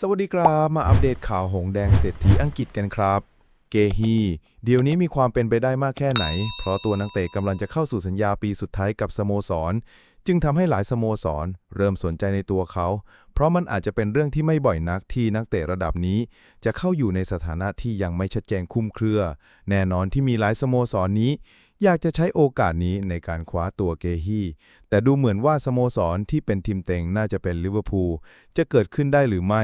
สวัสดีครับมาอัปเดตข่าวหงแดงเศรษฐีอังกฤษกันครับ เกฮี เดี๋ยวนี้มีความเป็นไปได้มากแค่ไหน เพราะตัวนักเตะกำลังจะเข้าสู่สัญญาปีสุดท้ายกับสโมสร จึงทำให้หลายสโมสร เริ่มสนใจในตัวเขา เพราะมันอาจจะเป็นเรื่องที่ไม่บ่อยนักที่นักเตะระดับนี้ จะเข้าอยู่ในสถานะที่ยังไม่ชัดเจนคุ้มเครือ แน่นอนที่มีหลายสโมสรนี้ อยากจะใช้โอกาสนี้ในการคว้าตัวเกฮีแต่ดูเหมือนว่าสโมสรที่เป็นทีมเต็งน่าจะเป็นลิเวอร์พูลจะเกิดขึ้นได้หรือไม่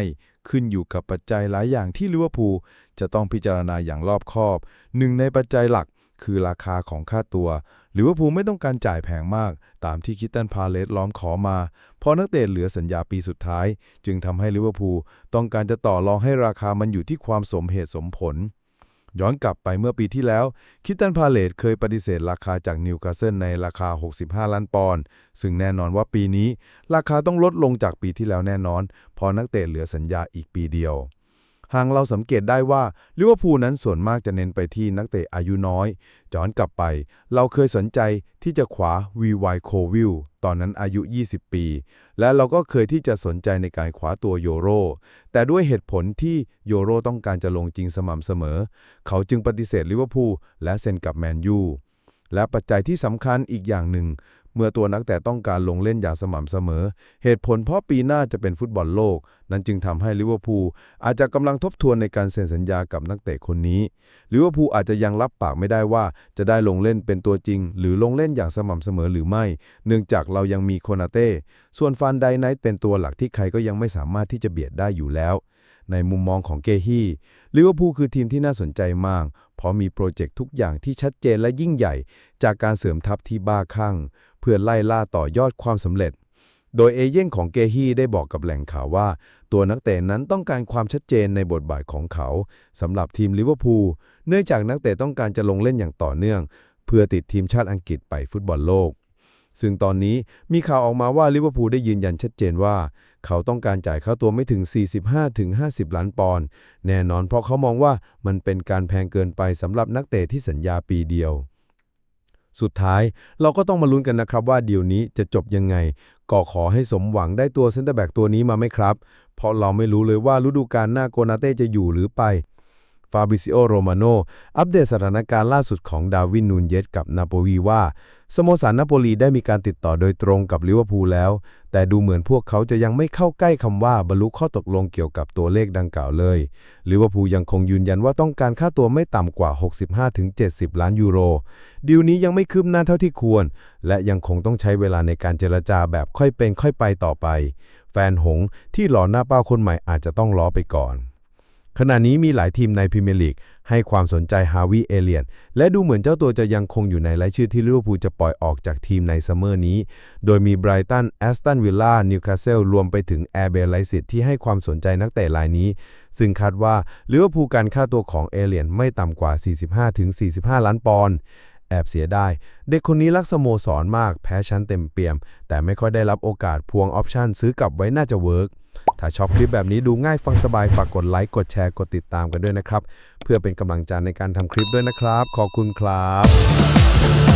ขึ้นอยู่กับปัจจัยหลายอย่างที่ลิเวอร์พูลจะต้องพิจารณาอย่างรอบคอบ หนึ่งในปัจจัยหลักคือราคาของค่าตัวลิเวอร์พูลไม่ต้องการจ่ายแพงมาก ตามที่คิตตันพาเลสล้อมขอมาเพราะนักเตะเหลือสัญญาปีสุดท้าย จึงทำให้ลิเวอร์พูลต้องการจะต่อรองให้ราคามันอยู่ที่ความสมเหตุสมผล ย้อนกลับไปเมื่อปีที่แล้ว คิตตันพาเลตเคยปฏิเสธราคาจากนิวคาสเซิลในราคา 65 ล้านปอนด์ซึ่งแน่นอนว่าปีนี้ ราคาต้องลดลงจากปีที่แล้วแน่นอนเพราะนักเตะเหลือสัญญาอีกปีเดียว หากเราสังเกตได้ว่าลิเวอร์พูลนั้นส่วนมากจะเน้นไปที่นักเตะอายุน้อยย้อนกลับไป เราเคยสนใจที่จะขวาวีไวโควิลตอนนั้นอายุ 20 ปี และเราก็เคยที่จะสนใจในการขวาตัวโยโร แต่ด้วยเหตุผลที่โยโรต้องการจะลงจริงสม่ำเสมอ เขาจึงปฏิเสธลิเวอร์พูลและเซ็นกับแมนยูและปัจจัยที่สำคัญอีกอย่างหนึ่ง เมื่อตัวนักแต่ต้องการลงเล่นอย่างสม่ำเสมอ เหตุผลเพราะปีหน้าจะเป็นฟุตบอลโลก นั้นจึงทำให้ลิเวอร์พูลอาจจะกำลังทบทวนในการเซ็นสัญญากับนักเตะคนนี้ลิเวอร์พูลอาจจะยังรับปากไม่ได้ว่าจะได้ลงเล่นเป็นตัวจริง หรือลงเล่นอย่างสม่ำเสมอหรือไม่ เนื่องจากเรายังมีโคนาเต้ส่วนฟานไดไนท์เป็นตัวหลักที่ใครก็ยังไม่สามารถที่จะเบียดได้อยู่แล้ว ในมุมมองของเกฮีลิเวอร์พูลคือทีมที่น่าสนใจมาก เพราะมีโปรเจกต์ทุกอย่างที่ชัดเจนและยิ่งใหญ่ จากการเสริมทัพที่บ้าคลั่ง เพื่อไล่ล่าต่อยอดความสำเร็จ โดยเอเย่นของเกฮีได้บอกกับแหล่งข่าวว่า ตัวนักเตะนั้นต้องการความชัดเจนในบทบาทของเขาสำหรับทีมลิเวอร์พูลเนื่องจากนักเตะต้องการจะลงเล่นอย่างต่อเนื่อง เพื่อติดทีมชาติอังกฤษไปฟุตบอลโลก ซึ่งตอนนี้มีข่าวออกมาว่าลิเวอร์พูลได้ยืนยันชัดเจนว่า เขาต้องการจ่ายค่าตัวไม่ถึง 45-50 ล้านปอนด์แน่นอนเพราะเขามองว่ามันเป็นการแพงเกินไปสำหรับนักเตะที่สัญญาปีเดียว สุดท้ายเราก็ต้องมาลุ้นกันนะครับว่าเดี๋ยวนี้จะจบยังไง ก็ขอให้สมหวังได้ตัวเซนเตอร์แบ็กตัวนี้มาไหมครับ เพราะเราไม่รู้เลยว่าฤดูกาลหน้าโกนาเต้จะอยู่หรือไป ฟาบิซิโอ โรมาโน อัปเดตสถานการณ์ล่าสุดของดาวินนูนเยสกับนาโปลีว่า สโมสรนาโปลีได้มีการติดต่อโดยตรงกับลิเวอร์พูลแล้ว แต่ดูเหมือนพวกเขาจะยังไม่เข้าใกล้คำว่าบรรลุข้อตกลงเกี่ยวกับตัวเลขดังกล่าวเลยลิเวอร์พูลยังคงยืนยันว่าต้องการค่าตัวไม่ต่ำกว่า 65-70 ล้านยูโรดีลนี้ยังไม่คืบหน้าเท่าที่ควร และยังคงต้องใช้เวลาในการเจรจาแบบค่อยเป็นค่อยไปต่อไป แฟนหงที่หล่อหน้าเป้าคนใหม่อาจจะต้องรอไปก่อน ขณะนี้มีหลายทีมในพรีเมียร์ลีกให้ความสนใจฮาวิเอเลียน และดูเหมือนเจ้าตัวจะยังคงอยู่ในรายชื่อที่ลิเวอร์พูลจะปล่อยออกจากทีมในซัมเมอร์นี้ โดยมีไบรตัน แอสตันวิลล่า นิวคาสเซิลรวมไปถึงแอร์เบลไลซิตที่ให้ความสนใจนักเตะรายนี้ ซึ่งคาดว่าลิเวอร์พูลการค่าตัวของเอเลียนไม่ต่ำกว่า 45-45 ล้านปอนด์ แอบเสียได้เด็กคนนี้รักสโมสรมากแพ้ชั้นเต็มเปี่ยม แต่ไม่ค่อยได้รับโอกาสพวงออปชันซื้อกลับไว้น่าจะเวิร์กถ้าชอบคลิปแบบนี้ดูง่ายฟังสบายฝากกดไลค์กดแชร์กดติดตามกันด้วยนะครับ เพื่อเป็นกำลังใจในการทำคลิปด้วยนะครับ ขอบคุณครับ